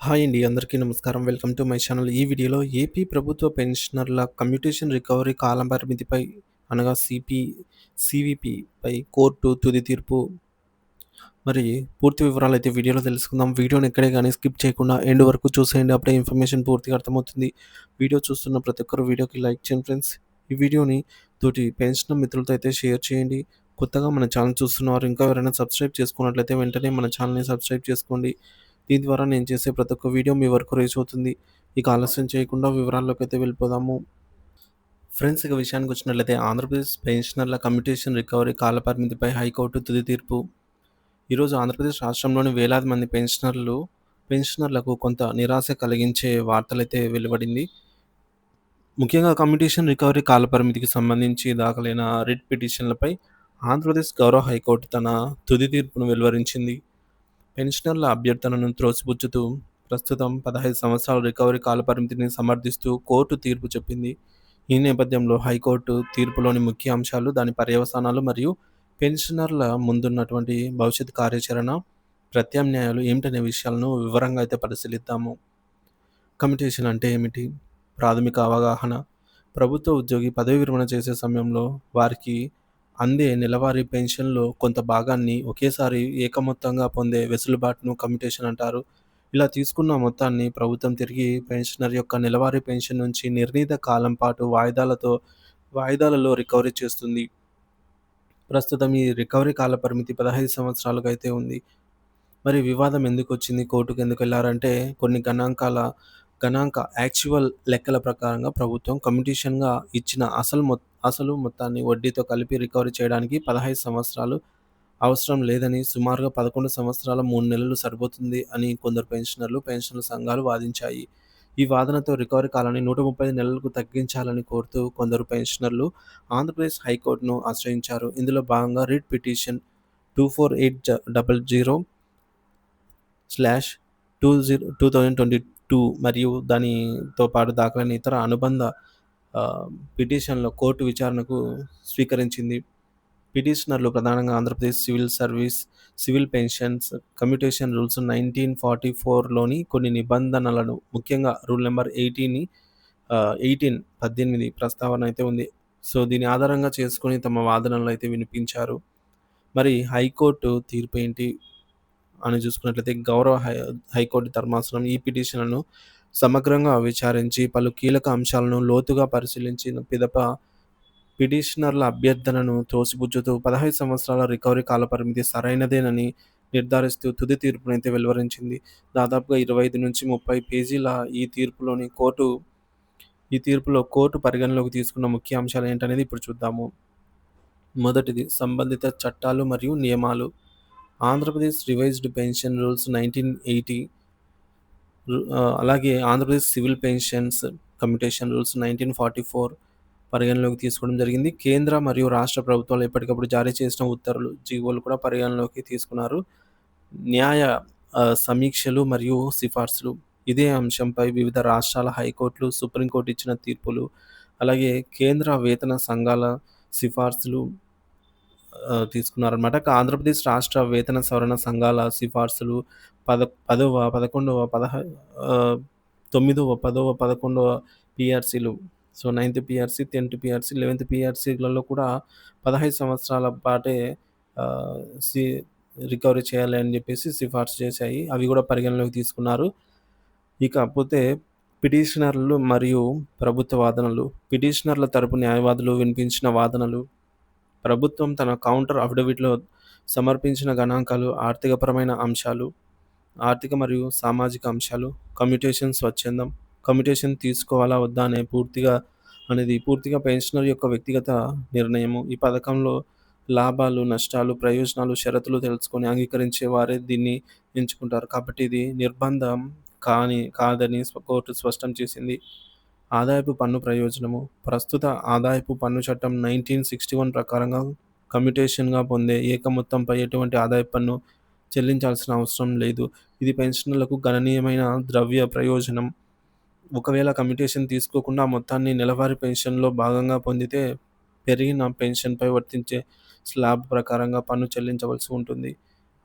Hi అండి అందరికీ నమస్కారం. Welcome to my channel. ఈ వీడియోలో ఏపీ ప్రభుత్వ పెన్షనర్ల కమ్యూటేషన్ రికవరీ కాలం పరిమితిపై అనగా సిపి సివిపిపై కోర్టు తుది తీర్పు. మరి పూర్తి వివరాలు అయితే వీడియోలో తెలుసుకుందాం. వీడియోని ఎక్కడే కానీ స్కిప్ చేయకుండా ఎండ్ వరకు చూసేయండి. అప్పుడే ఇన్ఫర్మేషన్ పూర్తిగా అర్థమవుతుంది. వీడియో చూస్తున్న ప్రతి ఒక్కరు వీడియోకి లైక్ చేయండి ఫ్రెండ్స్. ఈ వీడియోని తోటి పెన్షన్ మిత్రులతో అయితే షేర్ చేయండి. కొత్తగా మన ఛానల్ చూస్తున్నవారు ఇంకా ఎవరైనా సబ్స్క్రైబ్ చేసుకున్నట్లయితే వెంటనే మన ఛానల్ని సబ్స్క్రైబ్ చేసుకోండి. దీని ద్వారా నేను చేసే ప్రతి ఒక్క వీడియో మీ వరకు రీచ్ అవుతుంది. ఇక ఆలస్యం చేయకుండా వివరాల్లోకి అయితే వెళ్ళిపోదాము. ఫ్రెండ్స్ ఇక విషయానికి వచ్చినట్లయితే ఆంధ్రప్రదేశ్ పెన్షనర్ల కమ్యూటేషన్ రికవరీ కాల పరిమితిపై హైకోర్టు తుది తీర్పు. ఈరోజు ఆంధ్రప్రదేశ్ రాష్ట్రంలోని వేలాది మంది పెన్షనర్లు పెన్షనర్లకు కొంత నిరాశ కలిగించే వార్తలైతే వెలువడింది. ముఖ్యంగా కమ్యూటేషన్ రికవరీ కాలపరిమితికి సంబంధించి దాఖలైన రిట్ పిటిషన్లపై ఆంధ్రప్రదేశ్ గౌరవ హైకోర్టు తన తుది తీర్పును వెలువరించింది. పెన్షనర్ల అభ్యర్థనను త్రోసిపుచ్చుతూ ప్రస్తుతం పదహైదు సంవత్సరాల రికవరీ కాల పరిమితిని సమర్థిస్తూ కోర్టు తీర్పు చెప్పింది. ఈ నేపథ్యంలో హైకోర్టు తీర్పులోని ముఖ్య అంశాలు దాని పర్యవసానాలు మరియు పెన్షనర్ల ముందున్నటువంటి భవిష్యత్ కార్యాచరణ ప్రత్యామ్నాయాలు ఏమిటనే విషయాలను వివరంగా అయితే పరిశీలిద్దాము. కమిటేషన్ అంటే ఏమిటి? ప్రాథమిక అవగాహన. ప్రభుత్వ ఉద్యోగి పదవి విరమణ చేసే సమయంలో వారికి అందే నెలవారీ పెన్షన్లో కొంత భాగాన్ని ఒకేసారి ఏకమొత్తంగా పొందే వెసులుబాటును కమిటేషన్ అంటారు. ఇలా తీసుకున్న మొత్తాన్ని ప్రభుత్వం తిరిగి పెన్షనర్ యొక్క నెలవారీ పెన్షన్ నుంచి నిర్ణీత కాలం పాటు వాయిదాలతో వాయిదాలలో రికవరీ చేస్తుంది. ప్రస్తుతం ఈ రికవరీ కాల పరిమితి పదహైదు సంవత్సరాలకు అయితే ఉంది. మరి వివాదం ఎందుకు వచ్చింది కోర్టుకు ఎందుకు వెళ్ళారంటే కొన్ని గణాంకాల గణాంక యాక్చువల్ లెక్కల ప్రకారంగా ప్రభుత్వం కమిటీషన్గా ఇచ్చిన అసలు మొత్తం అసలు మొత్తాన్ని వడ్డీతో కలిపి రికవరీ చేయడానికి పదహైదు సంవత్సరాలు అవసరం లేదని సుమారుగా పదకొండు సంవత్సరాల మూడు నెలలు సరిపోతుంది అని కొందరు పెన్షనర్లు పెన్షన్ల సంఘాలు వాదించాయి. ఈ వాదనతో రికవరీ కాలాన్ని నూట ముప్పై నెలలకు తగ్గించాలని కోరుతూ కొందరు పెన్షనర్లు ఆంధ్రప్రదేశ్ హైకోర్టును ఆశ్రయించారు. ఇందులో భాగంగా writ petition two four eight double zero slash two zero two thousand twenty two మరియు దానితో పాటు దాఖలైన ఇతర అనుబంధ పిటిషన్లో కోర్టు విచారణకు స్వీకరించింది. పిటిషనర్లు ప్రధానంగా Andhra Pradesh civil service civil pensions commutation rules nineteen forty ఫోర్లోని కొన్ని నిబంధనలను ముఖ్యంగా రూల్ నెంబర్ ఎయిటీని ఎయిటీన్ పద్దెనిమిది ప్రస్తావన అయితే ఉంది. సో దీని ఆధారంగా చేసుకొని తమ వాదనలు అయితే వినిపించారు. మరి హైకోర్టు తీర్పు ఏంటి? అని చూసుకున్నట్లయితే గౌరవ హై హైకోర్టు ధర్మాసనం ఈ పిటిషన్లను సమగ్రంగా విచారించి పలు కీలక అంశాలను లోతుగా పరిశీలించిన పిదప పిటిషనర్ల అభ్యర్థనను తోసిపుచ్చుతూ పదహైదు సంవత్సరాల రికవరీ కాల పరిమితి సరైనదేనని నిర్ధారిస్తూ తుది తీర్పునైతే వెలువరించింది. దాదాపుగా ఇరవై ఐదు నుంచి ముప్పై పేజీల ఈ తీర్పులోని కోర్టు ఈ తీర్పులో కోర్టు పరిగణలోకి తీసుకున్న ముఖ్య అంశాలు ఏంటనేది ఇప్పుడు చూద్దాము. మొదటిది సంబంధిత చట్టాలు మరియు నియమాలు. Andhra Pradesh revised pension rules nineteen eighty అలాగే Andhra Pradesh civil pensions commutation rules nineteen forty four పరిగణలోకి తీసుకోవడం జరిగింది. కేంద్ర మరియు రాష్ట్ర ప్రభుత్వాలు ఎప్పటికప్పుడు జారీ చేసిన ఉత్తర్వులు జీవోలు కూడా పరిగణలోకి తీసుకున్నారు. న్యాయ సమీక్షలు మరియు సిఫార్సులు ఇదే అంశంపై వివిధ రాష్ట్రాల హైకోర్టులు సుప్రీంకోర్టు ఇచ్చిన తీర్పులు అలాగే కేంద్ర వేతన సంఘాల సిఫార్సులు తీసుకున్నారనమాట ఆంధ్రప్రదేశ్ రాష్ట్ర వేతన సవరణ సంఘాల సిఫార్సులు పద పదవ పదకొండవ పదహ తొమ్మిదవ పదవ పదకొండవ పిఆర్సీలు. So ninth PRC tenth PRC eleventh పిఆర్సీలలో కూడా పదహైదు సంవత్సరాల పాటే సి రికవరీ చేయాలి అని చెప్పేసి సిఫార్సు చేశాయి. అవి కూడా పరిగణలోకి తీసుకున్నారు. ఇకపోతే పిటిషనర్లు మరియు ప్రభుత్వ వాదనలు. పిటిషనర్ల తరపు న్యాయవాదులు వినిపించిన వాదనలు ప్రభుత్వం తన కౌంటర్ అఫిడవిట్లో సమర్పించిన గణాంకాలు ఆర్థికపరమైన అంశాలు ఆర్థిక మరియు సామాజిక అంశాలు కమ్యూటేషన్ స్వచ్ఛందం కమ్యూటేషన్ తీసుకోవాలా వద్దా అనే పూర్తిగా అనేది పూర్తిగా పెన్షనర్ యొక్క వ్యక్తిగత నిర్ణయము. ఈ పథకంలో లాభాలు నష్టాలు ప్రయోజనాలు షరతులు తెలుసుకొని అంగీకరించే వారే దీన్ని ఎంచుకుంటారు. కాబట్టి ఇది నిర్బంధం కాని కాదని కోర్టు స్పష్టం చేసింది. ఆదాయపు పన్ను ప్రయోజనము. ప్రస్తుత ఆదాయపు పన్ను చట్టం నైన్టీన్ సిక్స్టీ వన్ ప్రకారంగా కమ్యూటేషన్గా పొందే ఏక మొత్తంపై ఎటువంటి ఆదాయపు పన్ను చెల్లించాల్సిన అవసరం లేదు. ఇది పెన్షనర్లకు గణనీయమైన ద్రవ్య ప్రయోజనం. ఒకవేళ కమ్యూటేషన్ తీసుకోకుండా మొత్తాన్ని నెలవారీ పెన్షన్లో భాగంగా పొందితే పెరిగిన పెన్షన్పై వర్తించే స్లాబ్ ప్రకారంగా పన్ను చెల్లించవలసి ఉంటుంది.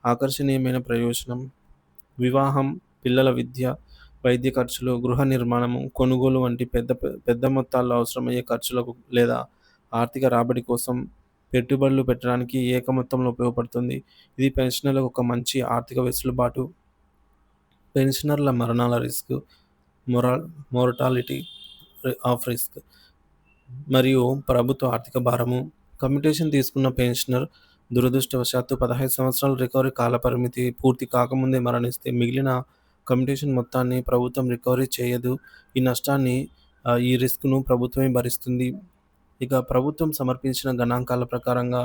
ఆకర్షణీయమైన ప్రయోజనం. వివాహం పిల్లల విద్య, వైద్య ఖర్చులు, గృహ నిర్మాణము, కొనుగోలు వంటి పెద్ద పెద్ద మొత్తాల్లో అవసరమయ్యే ఖర్చులకు లేదా ఆర్థిక రాబడి కోసం పెట్టుబడులు పెట్టడానికి ఏక మొత్తంలో ఉపయోగపడుతుంది. ఇది పెన్షనర్లకు ఒక మంచి ఆర్థిక వెసులుబాటు. పెన్షనర్ల మరణాల రిస్క్, మొరా మోర్టాలిటీ ఆఫ్ రిస్క్ మరియు ప్రభుత్వ ఆర్థిక భారము. కమ్యూటేషన్ తీసుకున్న పెన్షనర్ దురదృష్టవశాత్తు 15 సంవత్సరాల రికవరీ కాల పరిమితి పూర్తి కాకముందే మరణిస్తే మిగిలిన కమిటేషన్ మొత్తాన్ని ప్రభుత్వం రికవరీ చేయదు. ఈ నష్టాన్ని ఈ రిస్క్‌ను ప్రభుత్వమే భరిస్తుంది. ఇక ప్రభుత్వం సమర్పించిన గణాంకాల ప్రకారంగా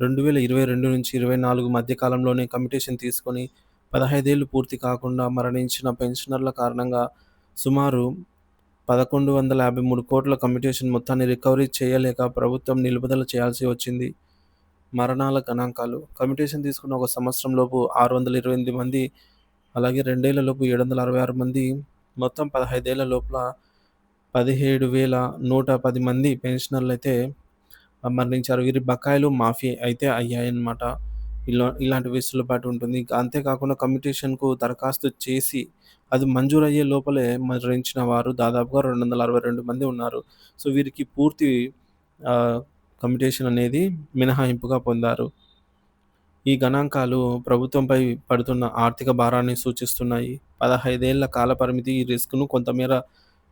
2022-24 మధ్య కాలంలోనే కమిటేషన్ తీసుకొని పదహైదేళ్ళు పూర్తి కాకుండా మరణించిన పెన్షనర్ల కారణంగా సుమారు 1153 కోట్ల కమిటేషన్ మొత్తాన్ని రికవరీ చేయలేక ప్రభుత్వం నిలుపుదల చేయాల్సి వచ్చింది. మరణాల గణాంకాలు కమిటేషన్ తీసుకున్న ఒక సంవత్సరంలోపు 628 మంది, అలాగే రెండేళ్ళలోపు 766 మంది, మొత్తం పదహైదేళ్ళ లోపల పదిహేడు వేల నూట పది మంది పెన్షనర్లయితే మరణించారు. వీరి బకాయిలు మాఫీ అయితే అయ్యాయన్నమాట. ఇలా ఇలాంటి వెసులుబాటు ఉంటుంది. ఇంకా అంతేకాకుండా కమ్యూటేషన్‌కు దరఖాస్తు చేసి అది మంజూరయ్యే లోపలే మరణించిన వారు దాదాపుగా 262 మంది ఉన్నారు. సో, వీరికి పూర్తి కమ్యూటేషన్ అనేది మినహాయింపుగా పొందారు. ఈ గణాంకాలు ప్రభుత్వంపై పడుతున్న ఆర్థిక భారాన్ని సూచిస్తున్నాయి. పదహైదేళ్ళ కాలపరిమితి ఈ రిస్క్‌ను కొంతమేర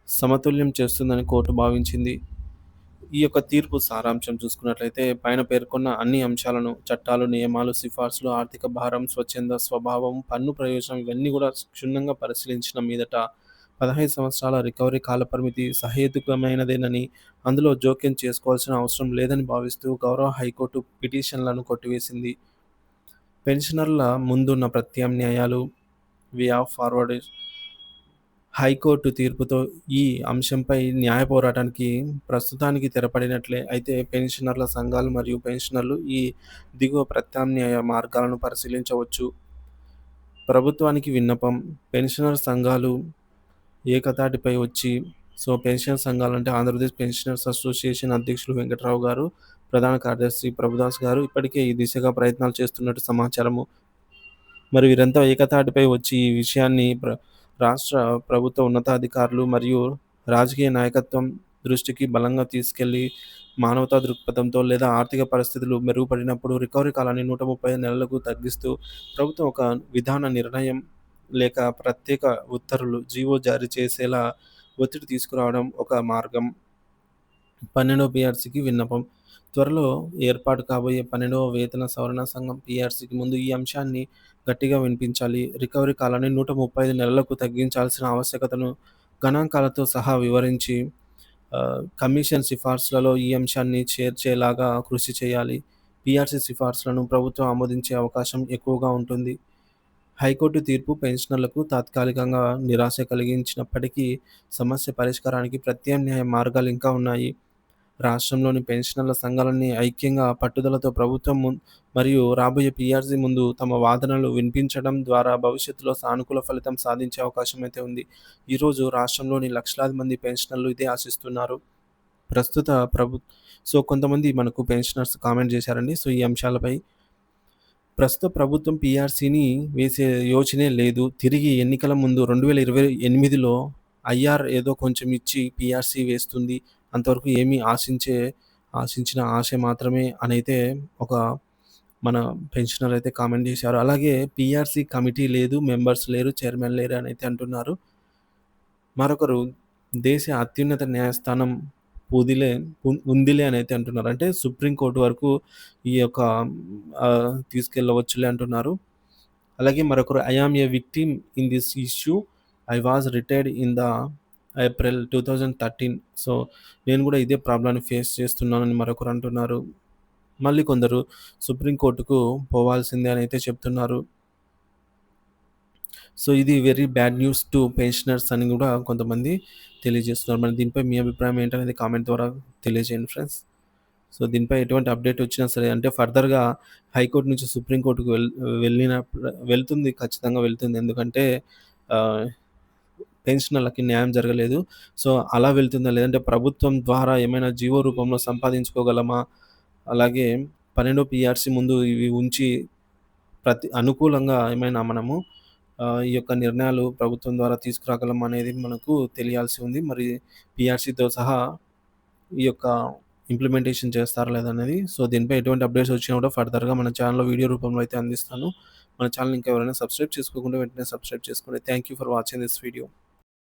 సమతుల్యం చేస్తుందని కోర్టు భావించింది. ఈ యొక్క తీర్పు సారాంశం చూసుకున్నట్లయితే పైన పేర్కొన్న అన్ని అంశాలను చట్టాలు, నియమాలు, సిఫార్సులు, ఆర్థిక భారం, స్వచ్ఛంద స్వభావం, పన్ను ప్రయోజనం ఇవన్నీ కూడా క్షుణ్ణంగా పరిశీలించిన మీదట 15 సంవత్సరాల రికవరీ కాలపరిమితి సహేతుకమైనదేనని, అందులో జోక్యం చేసుకోవాల్సిన అవసరం లేదని భావిస్తూ గౌరవ హైకోర్టు పిటిషన్లను కొట్టివేసింది. పెన్షనర్ల ముందున్న ప్రత్యామ్నాయాలు వే ఆఫ్ ఫార్వర్డ్ హైకోర్టు తీర్పుతో ఈ అంశంపై న్యాయ పోరాటానికి ప్రస్తుతానికి తెరపడినట్లే. అయితే పెన్షనర్ల సంఘాలు మరియు పెన్షనర్లు ఈ దిగువ ప్రత్యామ్నాయ మార్గాలను పరిశీలించవచ్చు. ప్రభుత్వానికి విన్నపం పెన్షనర్ సంఘాలు ఏకతాటిపై వచ్చి సో, పెన్షన్ సంఘాలంటే ఆంధ్రప్రదేశ్ పెన్షనర్స్ అసోసియేషన్ అధ్యక్షులు వెంకట్రావు గారు, ప్రధాన కార్యదర్శి ప్రభుదాస్ గారు ఇప్పటికే ఈ దిశగా ప్రయత్నాలు చేస్తున్నట్టు సమాచారము. మరి వీరంతా ఏకతాటిపై వచ్చి ఈ విషయాన్ని రాష్ట్ర ప్రభుత్వ ఉన్నతాధికారులు మరియు రాజకీయ నాయకత్వం దృష్టికి బలంగా తీసుకెళ్ళి మానవతా దృక్పథంతో లేదా ఆర్థిక పరిస్థితులు మెరుగుపడినప్పుడు రికవరీ కాలాన్ని 135 నెలలకు తగ్గిస్తూ ప్రభుత్వం ఒక విధాన నిర్ణయం లేక ప్రత్యేక ఉత్తర్వులు జీవో జారీ చేసేలా ఒత్తిడి తీసుకురావడం ఒక మార్గం. 12వ పీఆర్సీకి విన్నపం త్వరలో ఏర్పాటు కాబోయే 12వ వేతన సవరణ సంఘం పీఆర్సీకి ముందు ఈ అంశాన్ని గట్టిగా వినిపించాలి. రికవరీ కాలాన్ని 135 నెలలకు తగ్గించాల్సిన ఆవశ్యకతను గణాంకాలతో సహా వివరించి కమిషన్ సిఫార్సులలో ఈ అంశాన్ని చేర్చేలాగా కృషి చేయాలి. పీఆర్సీ సిఫార్సులను ప్రభుత్వం ఆమోదించే అవకాశం ఎక్కువగా ఉంటుంది. హైకోర్టు తీర్పు పెన్షనర్లకు తాత్కాలికంగా నిరాశ కలిగించినప్పటికీ సమస్య పరిష్కారానికి ప్రత్యామ్నాయ మార్గాలు ఇంకా ఉన్నాయి. రాష్ట్రంలోని పెన్షనర్ల సంఘాలన్నీ ఐక్యంగా పట్టుదలతో ప్రభుత్వం మరియు రాబోయే పీఆర్సీ ముందు తమ వాదనలు వినిపించడం ద్వారా భవిష్యత్తులో సానుకూల ఫలితం సాధించే అవకాశం అయితే ఉంది. ఈరోజు రాష్ట్రంలోని లక్షలాది మంది పెన్షనర్లు ఇదే ఆశిస్తున్నారు. ప్రస్తుత ప్రభు సో, కొంతమంది మనకు పెన్షనర్స్ కామెంట్ చేశారండి. సో, ఈ అంశాలపై ప్రస్తుత ప్రభుత్వం పీఆర్సీని వేసే యోచనే లేదు. తిరిగి ఎన్నికల ముందు 2028లో ఐఆర్ ఏదో కొంచెం ఇచ్చి పీఆర్సీ వేస్తుంది. అంతవరకు ఏమీ ఆశించే ఆశించిన ఆశ మాత్రమే అనైతే ఒక మన పెన్షనర్ అయితే కామెంట్ చేశారు. అలాగే పీఆర్సీ కమిటీ లేదు, మెంబర్స్ లేరు, చైర్మన్ లేరు అని అయితే అంటున్నారు. మరొకరు దేశ అత్యున్నత న్యాయస్థానం ఉదిలే ఉం ఉందిలే అయితే అంటున్నారు. అంటే సుప్రీంకోర్టు వరకు ఈ యొక్క తీసుకెళ్ళవచ్చులే అంటున్నారు. అలాగే మరొకరు I am a victim in this issue. I was retired in the April 2013 so, నేను కూడా ఇదే ప్రాబ్లాన్ని ఫేస్ చేస్తున్నానని మరొకరు అంటున్నారు. మళ్ళీ కొందరు సుప్రీం కోర్టుకు పోవాల్సిందే అయితే చెప్తున్నారు. సో, ఇది very bad news to pensioners అని కూడా కొంతమంది తెలియజేస్తున్నారు. మరి దీనిపై మీ అభిప్రాయం ఏంటనేది కామెంట్ ద్వారా తెలియజేయండి ఫ్రెండ్స్. సో, దీనిపై ఎటువంటి అప్డేట్ వచ్చినా సరే అంటే ఫర్దర్‌గా హైకోర్ట్ నుంచి సుప్రీం వెళ్ వెల్ వెళ్ళినప్పుడు వెళ్తుంది ఖచ్చితంగా వెళ్తుంది. ఎందుకంటే పెన్షనర్లకి న్యాయం జరగలేదు. సో, అలా వెళ్తుందా? లేదంటే ప్రభుత్వం ద్వారా ఏమైనా జీవో రూపంలో సంపాదించుకోగలమా? అలాగే పన్నెండో పిఆర్సీ ముందు ఇవి ఉంచి ప్రతి అనుకూలంగా ఏమైనా మనము ఈ యొక్క నిర్ణయాలు ప్రభుత్వం ద్వారా తీసుకురాగలం అనేది మనకు తెలియాల్సి ఉంది. మరి పిఆర్సీతో సహా ఈ యొక్క ఇంప్లిమెంటేషన్ చేస్తారా లేదనేది. సో, దీనిపై ఎటువంటి అప్డేట్స్ వచ్చినా కూడా ఫర్దర్‌గా మన ఛానల్లో వీడియో రూపంలో అయితే అందిస్తాను. మన ఛానల్ ఇంకా ఎవరైనా సబ్స్క్రైబ్ చేసుకోకుండా వెంటనే సబ్స్క్రైబ్ చేసుకోండి. Thank you for watching this video.